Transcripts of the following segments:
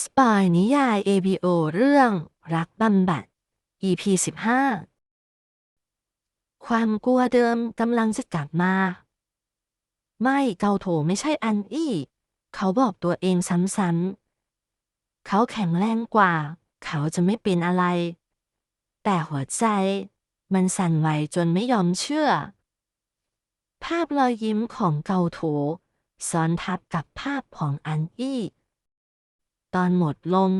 สปอยนิยาย ABO เรื่องรักบำบัด EP 15 ความกลัวเดิมกำลังจะกลับมา ไม่เกาโถไม่ใช่อันอี้ เขาบอกตัวเองซ้ำๆ เขาแข็งแรงกว่า เขาจะไม่เป็นอะไร แต่หัวใจมันสั่นไหวจนไม่ยอมเชื่อ ภาพรอยยิ้มของเกาโถซ้อนทับกับภาพของอันอี้ ตอนหมดลง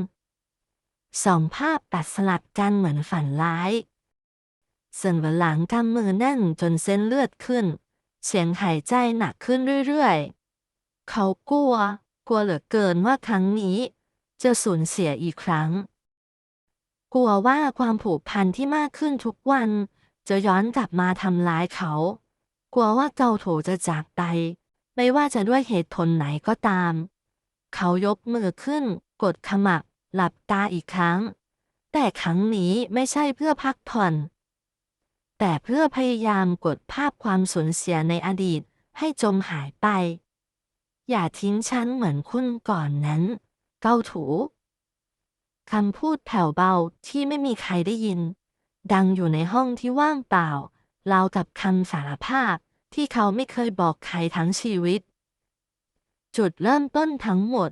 สองภาพตัดสลับกันเหมือนฝันร้ายเซินหวนหลังกำมือแน่นจนเส้นเลือดขึ้น เสียงหายใจหนักขึ้นเรื่อยๆ เขากลัว กลัวเหลือเกินว่าครั้งนี้ จะสูญเสียอีกครั้ง กลัวว่าความผูกพันที่มากขึ้นทุกวัน จะย้อนกลับมาทำร้ายเขา กลัวว่าเกาโถจะจากไป ไม่ว่าจะด้วยเหตุผลไหนก็ตาม เขายกมือขึ้น กดขมับ หลับตาอีกครั้ง แต่ครั้งนี้ไม่ใช่เพื่อพักผ่อน แต่เพื่อพยายามกดภาพความสูญเสียในอดีตให้จมหายไป อย่าทิ้งฉันเหมือนคุณก่อนนั้น เกาถูคำพูดแผ่วเบาที่ไม่มีใครได้ยิน ดังอยู่ในห้องที่ว่างเปล่าราวกับคำสารภาพที่เขาไม่เคยบอกใครทั้งชีวิต จุดเริ่มต้นทั้งหมด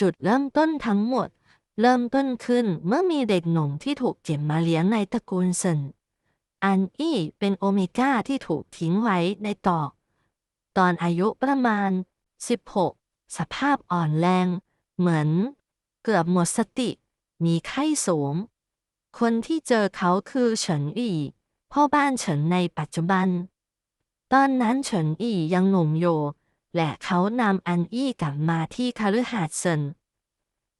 จุดเริ่มต้นทั้งหมด เริ่มต้นขึ้นเมื่อมีเด็กหนุ่มที่ถูกเก็บมาเลี้ยงในตระกูลเซนอันอี้เป็นโอเมก้าที่ถูกทิ้งไว้ในตอก ตอนอายุประมาณ 16 สภาพอ่อนแรง เหมือน เกือบหมดสติ มีไข้สูง คนที่เจอเขาคือเฉินอี่พ่อบ้านเฉินในปัจจุบัน ตอนนั้นเฉินอี่ยังหนุ่มอยู่ และเขานำอันอี้กลับมาที่คฤหาสน์เซิน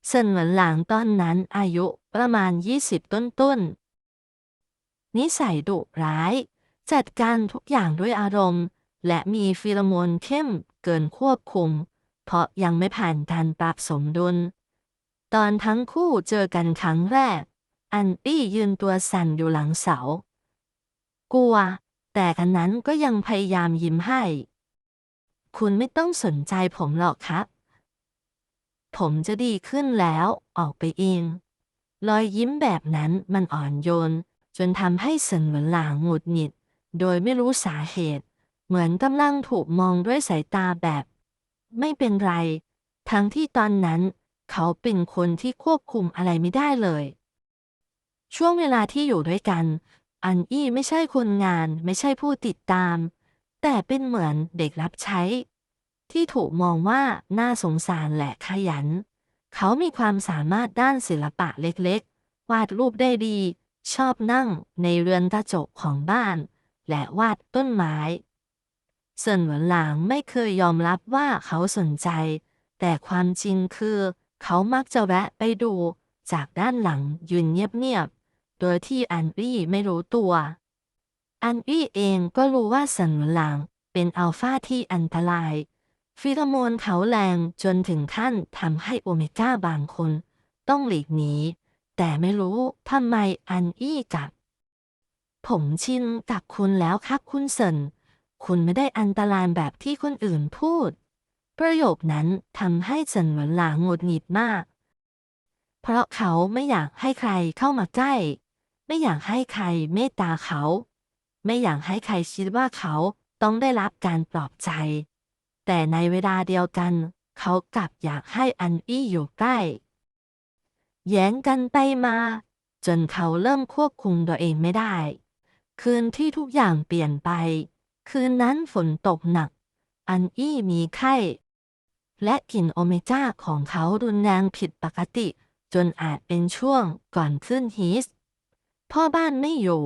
เซินเหมือนหลังตอนนั้นอายุประมาณ 20 ต้นๆนิสัยดุร้าย จัดการทุกอย่างด้วยอารมณ์ และมีฟีโรโมนเข้มเกินควบคุม เพราะยังไม่ผ่านการปรับสมดุล ตอนทั้งคู่เจอกันครั้งแรก อันอี้ยืนตัวสั่นอยู่หลังเสา กลัว แต่กันนั้นก็ยังพยายามยิ้มให้ คุณไม่ต้องสนใจผมหรอกครับ ผมจะดีขึ้นแล้วออกไปเอง รอยยิ้มแบบนั้นมันอ่อนโยน จนทำให้เซินเหมือนหลางหงุดหงิด โดยไม่รู้สาเหตุ เหมือนกำลังถูกมองด้วยสายตาแบบ ไม่เป็นไร ทั้งที่ตอนนั้น เขาเป็นคนที่ควบคุมอะไรไม่ได้เลย ช่วงเวลาที่อยู่ด้วยกัน อันอี้ไม่ใช่คนงานไม่ใช่ผู้ติดตาม แต่เป็นเหมือนเด็กรับใช้ ที่ถูกมองว่าน่าสงสารและขยัน เขามีความสามารถด้านศิลปะเล็กๆ วาดรูปได้ดี ชอบนั่งในเรือนกระจกของบ้าน และวาดต้นไม้เซินเหวนหลางไม่เคยยอมรับว่าเขาสนใจ แต่ความจริงคือ เขามักจะแวะไปดูจากด้านหลังยืนเงียบๆ โดยที่อันอี้ไม่รู้ตัว อันอี้เองก็รู้ว่าเซินหลางเป็นอัลฟาที่อันตรายฟีโรโมนเขาแรงจนถึงขั้นทำให้โอเมก้าบางคน ต้องหลีกหนีแต่ไม่รู้ทำไมอันอี้กลับ ผมชินกับคุณแล้วครับคุณเซินคุณไม่ได้อันตรายแบบที่คนอื่นพูด ประโยคนั้นทำให้เซินหวนหลางหงุดหงิดมาก เพราะเขาไม่อยากให้ใครเข้ามาใกล้ ไม่อยากให้ใครเมตตาเขา ไม่อยากให้ใครคิดว่าเขาต้องได้รับการปลอบใจ แต่ในเวลาเดียวกัน เขากลับอยากให้อันอี้อยู่ใกล้ แย้งกันไปมา จนเขาเริ่มควบคุมตัวเองไม่ได้ คืนที่ทุกอย่างเปลี่ยนไป คืนนั้นฝนตกหนัก อันอี้มีไข้ และกลิ่นโอเมก้าของเขารุนแรงผิดปกติ จนอาจเป็นช่วงก่อนขึ้นฮีสพ่อบ้านไม่อยู่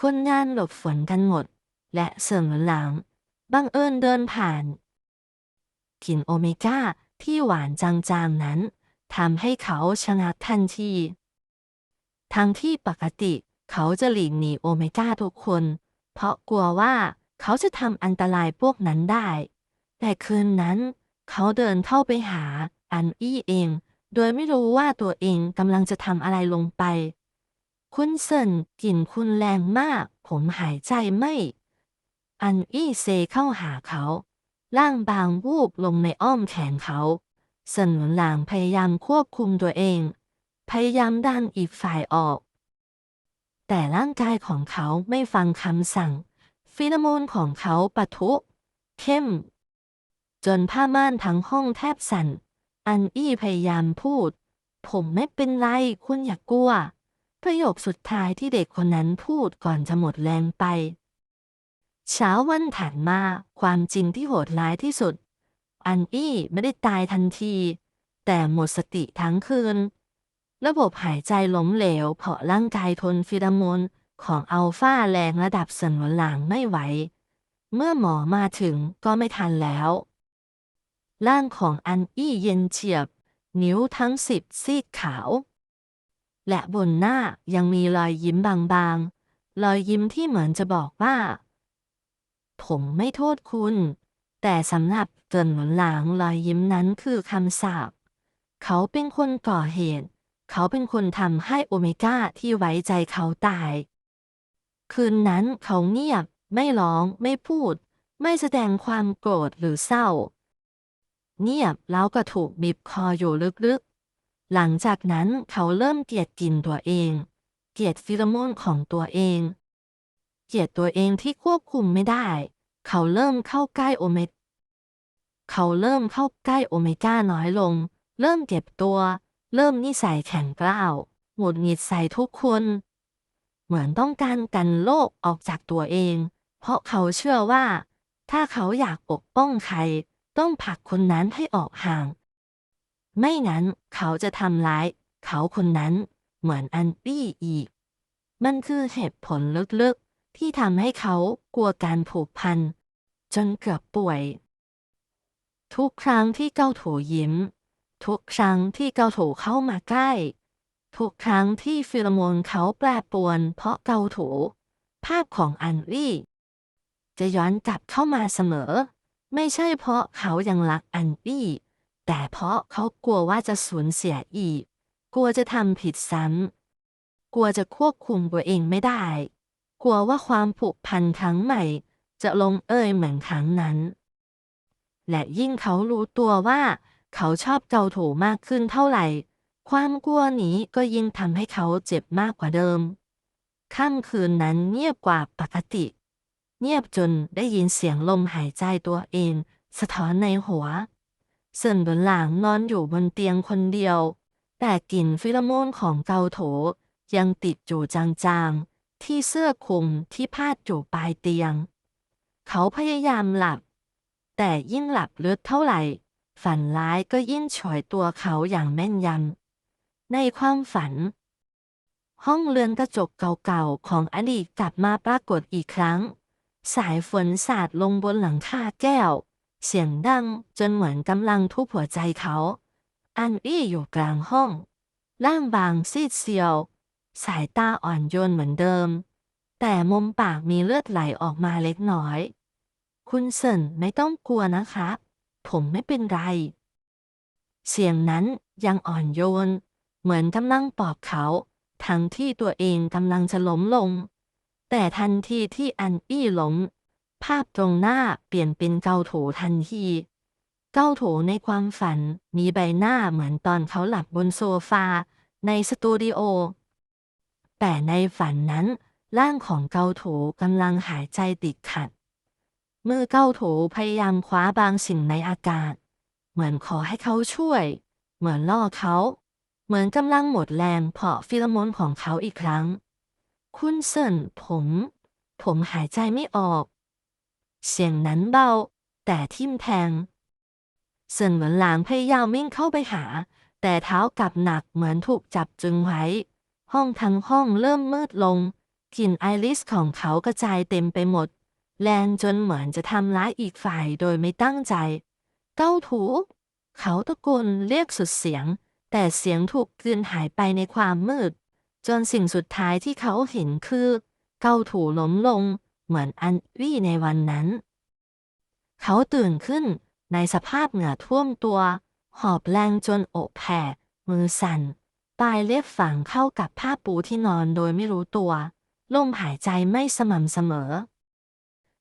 คนงานหลบฝนกันหมด และเสริมหลังบังเอิญเดินผ่านกลิ่นโอเมก้าที่หวานจางๆนั้นทำให้เขาชะงักทันที ทั้งที่ปกติเขาจะหลีกหนีโอเมก้าทุกคน เพราะกลัวว่าเขาจะทำอันตรายพวกนั้นได้ แต่คืนนั้น เขาเดินเข้าไปหาอันอี้เอง โดยไม่รู้ว่าตัวเองกำลังจะทำอะไรลงไป คุณเซินกลิ่นคุณแรงมาก ผมหายใจไม่ อันอี้เซเข้าหาเขา ร่างบางวูบลงในอ้อมแขนเขาเซินหนุนหลางพยายามควบคุมตัวเอง พยายามดันอีกฝ่ายออก แต่ร่างกายของเขาไม่ฟังคำสั่ง ฟีโรโมนของเขาปะทุ เข้ม จนผ้าม่านทั้งห้องแทบสั่น อันอี้พยายามพูด ผมไม่เป็นไร คุณอย่ากกลัว ประโยคสุดท้ายที่เด็กคนนั้นพูดก่อนจะหมดแรงไป เช้าวันถัดมาความจริงที่โหดร้ายที่สุด อันอี้ไม่ได้ตายทันที แต่หมดสติทั้งคืน ระบบหายใจล้มเหลวเพราะร่างกายทนฟิโรโมนของอัลฟาแรงระดับสนวนหลังไม่ไหว เมื่อหมอมาถึงก็ไม่ทันแล้ว ร่างของอันอี้เย็นเฉียบ นิ้วทั้งสิบซีดขาว และบนหน้ายังมีรอยยิ้มบางๆ รอยยิ้มที่เหมือนจะบอกว่า ผมไม่โทษคุณ แต่สำหรับเกินหนุนหลังรอยยิ้มนั้นคือคำสาปเขาเป็นคนก่อเหตุ เขาเป็นคนทำให้โอเมก้าที่ไว้ใจเขาตาย คืนนั้นเขาเงียบ ไม่ร้อง ไม่พูด ไม่แสดงความโกรธหรือเศร้า เงียบแล้วก็ถูกบีบคออยู่ลึกๆ หลังจากนั้นเขาเริ่มเกลียดกลิ่นตัวเอง เกลียดฟิโรโมนของตัวเอง เกลียดตัวเองที่ควบคุมไม่ได้ เขาเริ่มเข้าใกล้โอเมกเขาเริ่มเข้าใกล้โอเมก้าน้อยลง เริ่มเก็บตัว เริ่มนิสัยแข็งกร้าวหงุดหงิดใส่ทุกคน เหมือนต้องการกันโลกออกจากตัวเอง เพราะเขาเชื่อว่า ถ้าเขาอยากปกป้องใคร ต้องผลักคนนั้นให้ออกห่าง ไม่งั้นเขาจะทำร้าย เขาคนนั้นเหมือนอันปี้อีก มันคือเหตุผลลึกๆ ที่ทำให้เขากลัวการผูกพัน จนเกือบป่วย ทุกครั้งที่เก้าโถยิ้ม ทุกครั้งที่เกาโถเข้ามาใกล้ ทุกครั้งที่ฟิโรโมนเขาแปรปวน เพราะเกาโถภาพของอันลี่จะย้อนกลับเข้ามาเสมอ ไม่ใช่เพราะเขายังรักอันลี่ แต่เพราะเขากลัวว่าจะสูญเสียอีก กลัวจะทำผิดซ้ำกลัวจะควบคุมตัวเองไม่ได้ กลัวว่าความผูกพันครั้งใหม่ จะลงเอยเหมือนครั้งนั้น และยิ่งเขารู้ตัวว่า เขาชอบเกาโถมากขึ้นเท่าไหร่ ความกลัวนี้ก็ยิ่งทำให้เขาเจ็บมากกว่าเดิมค่ำคืนนั้นเงียบกว่าปกติ เงียบจนได้ยินเสียงลมหายใจตัวเอง สะท้อนในหัว เซินบนหลังนอนอยู่บนเตียงคนเดียว แต่กลิ่นฟิโรโมนของเกาโถ ยังติดอยู่จางๆ ที่เสื้อคลุมที่พาดอยู่ปลายเตียง เขาพยายามหลับ แต่ยิ่งหลับลึกเท่าไหร่ ฝันร้ายก็ยิ่งฉอยตัวเขาอย่างแม่นยำในความฝัน ห้องเรือนกระจกเก่าๆ ของอดีตกลับมาปรากฏอีกครั้ง สายฝนสาดลงบนหลังคาแก้ว เสียงดังจนเหมือนกำลังทุบหัวใจเขา อันอี้อยู่กลางห้อง ร่างบางซีดเซียว สายตาอ่อนโยนเหมือนเดิม แต่มุมปากมีเลือดไหลออกมาเล็กน้อย คุณเซินไม่ต้องกลัวนะครับผมไม่เป็นไร เสียงนั้นยังอ่อนโยน เหมือนกำลังปลอบเขา ทั้งที่ตัวเองกำลังจะล้มลง แต่ทันทีที่อันอี้ล้ม ภาพตรงหน้าเปลี่ยนเป็นเกาโถทันทีเกาโถในความฝันมีใบหน้าเหมือนตอนเขาหลับบนโซฟา ในสตูดิโอ แต่ในฝันนั้น ร่างของเกาโถกำลังหายใจติดขัดมือเกาโถพยายามคว้าบางสิ่งในอากาศ เหมือนขอให้เขาช่วย เหมือนล่อเขา เหมือนกำลังหมดแรงเพราะฟิโรโมนของเขาอีกครั้ง คุณเซินผม ผมหายใจไม่ออก เสียงนั้นเบา แต่ทิ่มแทงเซินเหมือนหลางพยายามวิ่งเข้าไปหา แต่เท้ากลับหนักเหมือนถูกจับจึงไว้ ห้องทั้งห้องเริ่มมืดลงกลิ่นไอริสของเขากระจายเต็มไปหมด แรงจนเหมือนจะทำร้ายอีกฝ่ายโดยไม่ตั้งใจเก้าถู เขาตะโกนเรียกสุดเสียง แต่เสียงถูกกลืนหายไปในความมืด จนสิ่งสุดท้ายที่เขาเห็นคือ เกาถูล้มลง เหมือนอันวี่ในวันนั้น เขาตื่นขึ้นในสภาพเหงื่อท่วมตัว หอบแรงจนอกแผ่ มือสั่น ปลายเล็บฝังเข้ากับผ้าปูที่นอนโดยไม่รู้ตัว ลมหายใจไม่สม่ำเสมอ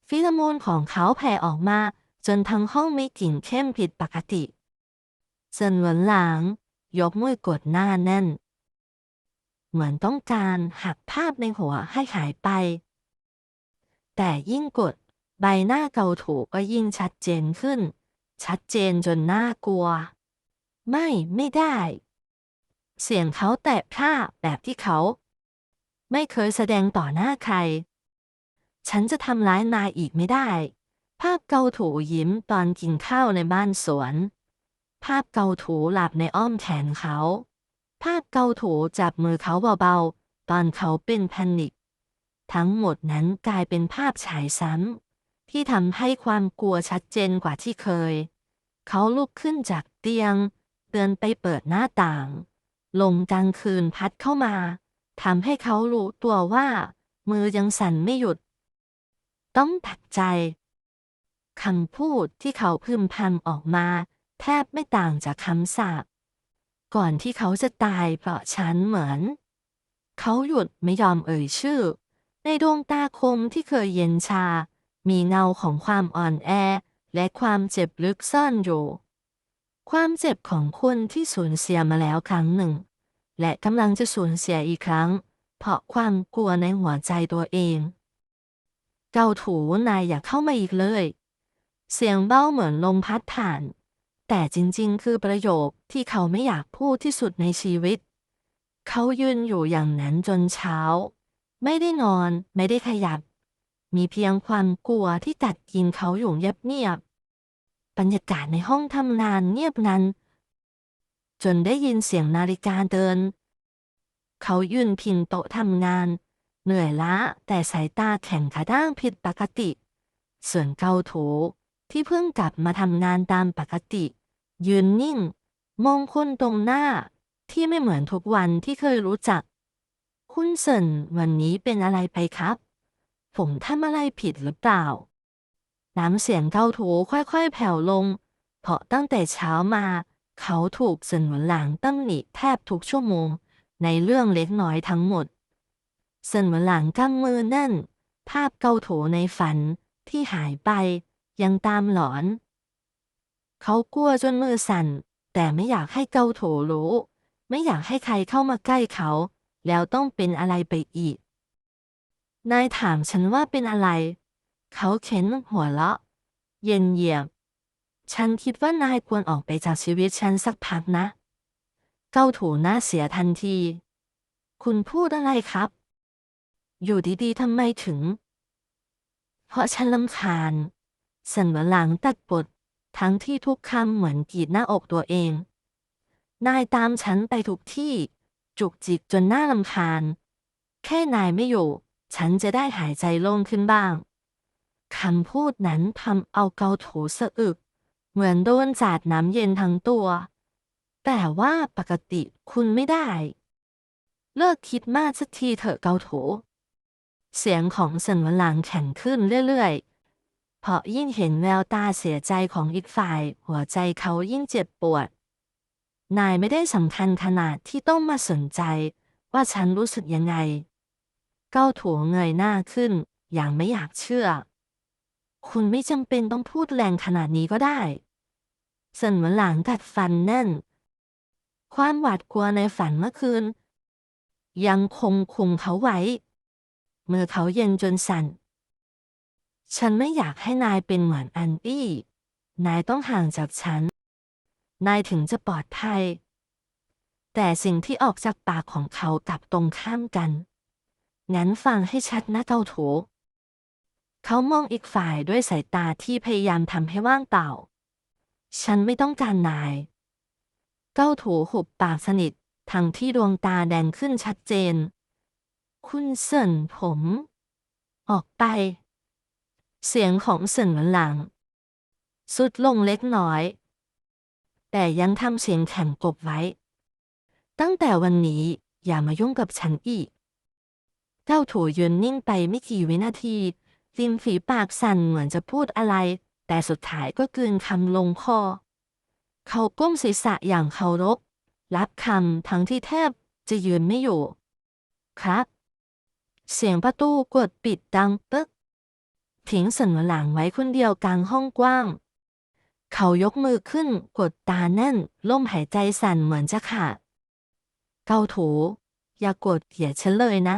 ฟิโรโมนของเขาแผ่ออกมา จนทั้งห้องมีกลิ่นเข้มผิดปกติเซินหวนหลาง ยกมือกดหน้าแน่น เหมือนต้องการหักภาพในหัวให้หายไป แต่ยิ่งกด ใบหน้าเกาถูก็ยิ่งชัดเจนขึ้น ชัดเจนจนน่ากลัว ไม่ไม่ได้ เสียงเขาแตะผ้าแบบที่เขา ไม่เคยแสดงต่อหน้าใคร ฉันจะทำร้ายนายอีกไม่ได้ ภาพเกาถูยิ้มตอนกินข้าวในบ้านสวน ภาพเกาถูหลับในอ้อมแขนเขา ภาพเกาถูจับมือเขาเบาๆ ตอนเขาเป็นแพนิค ทั้งหมดนั้นกลายเป็นภาพฉายซ้ำที่ทำให้ความกลัวชัดเจนกว่าที่เคย เขาลุกขึ้นจากเตียง เดินไปเปิดหน้าต่าง ลมกลางคืนพัดเข้ามาทำให้เขารู้ตัวว่า มือยังสั่นไม่หยุด ต้องตัดใจคำพูดที่เขาพึมพำออกมา แทบไม่ต่างจากคำสาปก่อนที่เขาจะตายเพราะฉันเหมือน เขาหยุดไม่ยอมเอ่ยชื่อ ในดวงตาคมที่เคยเย็นชา มีเงาของความอ่อนแอ และความเจ็บลึกซ่อนอยู่ ความเจ็บของคนที่สูญเสียมาแล้วครั้งหนึ่ง และกำลังจะสูญเสียอีกครั้ง เพราะความกลัวในหัวใจตัวเองเกาถูนายอย่าเข้ามาอีกเลย เสียงเบ้าเหมือนลมพัดผ่าน แต่จริงๆ คือประโยคที่เขาไม่อยากพูดที่สุดในชีวิต เขายืนอยู่อย่างนั้นจนเช้า ไม่ได้นอน ไม่ได้ขยับ มีเพียงความกลัวที่กัดกินเขาอยู่เงียบๆบรรยากาศในห้องทำงานเงียบงันจนได้ยินเสียงนาฬิกาเดิน เขายืนพิงโต๊ะทำงาน เหนื่อยล้าแต่สายตาแข็งกระด้างผิดปกติ ส่วนเกาโถที่เพิ่งกลับมาทำงานตามปกติ ยืนนิ่ง มองคนตรงหน้าที่ไม่เหมือนทุกวันที่เคยรู้จัก คุณเซินวันนี้เป็นอะไรไปครับ ผมทำอะไรผิดหรือเปล่า น้ำเสียงเกาโถค่อยๆ แผ่วลง เพราะตั้งแต่เช้ามา เขาถูกเซินหวนหลังตำหนิแทบทุกชั่วโมง ในเรื่องเล็กน้อยทั้งหมด เซินหวนหลังกำมือแน่น ภาพเกาโถในฝันที่หายไปยังตามหลอน เขากลัวจนมือสั่น แต่ไม่อยากให้เกาโถรู้ ไม่อยากให้ใครเข้ามาใกล้เขา แล้วต้องเป็นอะไรไปอีก นายถามฉันว่าเป็นอะไร เขาเข็นหัวเราะ เย็นเยียบ ฉันคิดว่านายควรออกไปจากชีวิตฉันสักพักนะ เก้าถูหน้าเสียทันที คุณพูดอะไรครับ อยู่ดีๆทำไมถึง เพราะฉันลำคาญสันหวหลังตัดบททั้งที่ทุกคำเหมือนกีดหน้าอกตัวเอง นายตามฉันไปทุกที่ จุกจิกจนน่าลำคาญ แค่นายไม่อยู่ ฉันจะได้หายใจโล่งขึ้นบ้างคำพูดนั้นทำเอาเกาโถสะอึก เหมือนโดนสาดน้ำเย็นทั้งตัว แต่ว่าปกติคุณไม่ได้ เลิกคิดมากสักทีเถอะเกาโถ เสียงของสันวนหลังแข็งขึ้นเรื่อยๆ เพราะยิ่งเห็นแววตาเสียใจของอีกฝ่าย หัวใจเขายิ่งเจ็บปวด นายไม่ได้สำคัญขนาดที่ต้องมาสนใจ ว่าฉันรู้สึกยังไง เก้าถั่วเงยหน้าขึ้น อย่างไม่อยากเชื่อ คุณไม่จำเป็นต้องพูดแรงขนาดนี้ก็ได้เซินหมือนหลังกัดฟันแน่น ความหวาดกลัวในฝันเมื่อคืน ยังคงคุมเขาไว้ เมื่อเขาเย็นจนสั่น ฉันไม่อยากให้นายเป็นเหมือนอันอี้ นายต้องห่างจากฉัน นายถึงจะปลอดภัย แต่สิ่งที่ออกจากปากของเขากลับตรงข้ามกัน งั้นฟังให้ชัดนะเกาโถ เขามองอีกฝ่ายด้วยสายตาที่พยายามทำให้ว่างเปล่า ฉันไม่ต้องการนายเก้าถูหุบปากสนิท ทั้งที่ดวงตาแดงขึ้นชัดเจน คุณเซินผม ออกไป เสียงของเซินหวนหลัง สุดลงเล็กน้อย แต่ยังทำเสียงแข็งกบไว้ ตั้งแต่วันนี้อย่ามายุ่งกับฉันอีก เจ้าถูยืนนิ่งไปไม่กี่วินาทีริมฝีปากสั่นเหมือนจะพูดอะไร แต่สุดท้ายก็กลืนคำลงคอ เขาก้มศีรษะอย่างเคารพรับคำทั้งที่แทบจะยืนไม่อยู่ ครับ เสียงประตูกดปิดดังปึ๊กทิ้งสันหวนหลังไว้คนเดียวกลางห้องกว้าง เขายกมือขึ้นกดตาแน่นลมหายใจสั่นเหมือนจะขาดเกาถู อย่ากดเหยียดฉันเลยนะ